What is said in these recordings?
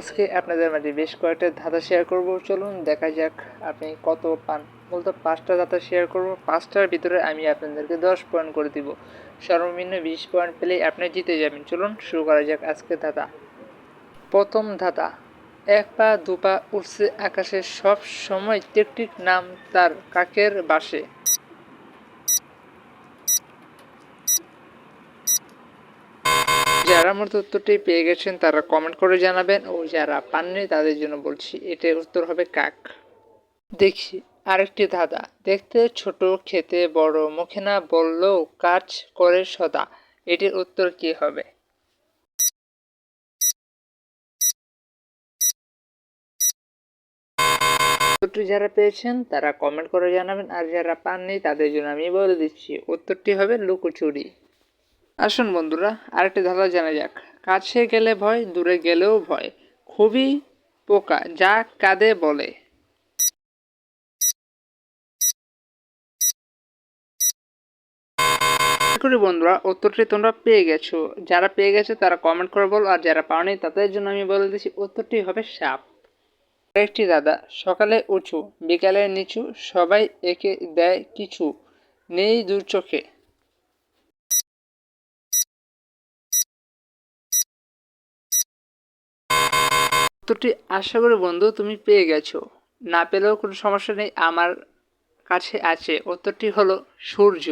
আজকে আপনাদের মাঝে বেশ কয়েকটা ধাঁধা শেয়ার করব। চলুন দেখা যাক আপনি কত পান। বলতে পাঁচটা ধাঁধা শেয়ার করব। পাঁচটার ভিতরে আমি আপনাদেরকে দশ পয়েন্ট করে দিব। সর্বনিম্ন বিশ পয়েন্ট পেলেই আপনি জিতে যাবেন। চলুন শুরু করা যাক আজকে ধাঁধা। প্রথম ধাঁধা, এক পা দু পা উঠছে আকাশে সব সময়। টিকটিক নাম তার কাকের বাসে। যারা আমার উত্তরটি পেয়ে গেছেন, তারা কমেন্ট করে জানাবেন। ও যারা পাননি, তাদের জন্য বলছি এটার উত্তর হবে কাক। দেখি, আরেকটি ধাঁধা। দেখতে ছোট, খেতে বড়, মুখে না বললেও কাজ করে সদা। এটির উত্তর কি হবে? উত্তরটি যারা পেয়েছেন, তারা কমেন্ট করে জানাবেন। আর যারা পাননি, তাদের জন্য আমি বলে দিচ্ছি, উত্তরটি হবে লুকোচুরি। আসুন বন্ধুরা, আরেকটি ধাঁধা জানা যাক। কাছে গেলে ভয়, দূরে গেলেও ভয়। খুবই পোকা, যা কাঁদে বলে। করি বন্ধুরা, উত্তরটি তোমরা পেয়ে গেছো। যারা পেয়ে গেছো, তারা কমেন্ট করে বলো, আর যারা পাওনি, তাদের জন্য আমি বলে দিচ্ছি, উত্তরটি হবে সাপ। একটি দাদা, সকালে উঁচু বিকালে নিচু, সবাই একে দেয় কিছু। নেই দূর চোখে। উত্তরটি আশা করি বন্ধু তুমি পেয়ে গেছো। না পেলেও কোনো সমস্যা নেই, আমার কাছে আছে। উত্তরটি হলো সূর্য।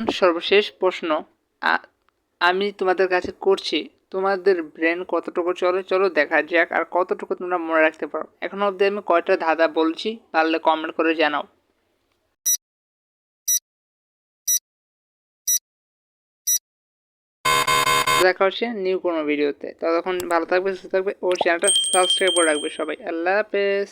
সর্বশেষ প্রশ্ন আমি তোমাদের কাছে করছি। তোমাদের ব্রেন কতটুকু চলে? চলো দেখা যাক আর কতটুকু তোমরা মনে রাখতে পারো। এখন অবধি আমি কয়টা ধাঁধা বলছি পারলে কমেন্ট করে জানাও। দেখা হচ্ছে নিউ কোনো ভিডিওতে ততক্ষণ ভালো থাকবে সুস্থ থাকবে ও চ্যানেলটা সাবস্ক্রাইব করে রাখবে সবাই। আল্লাহ হাফেজ।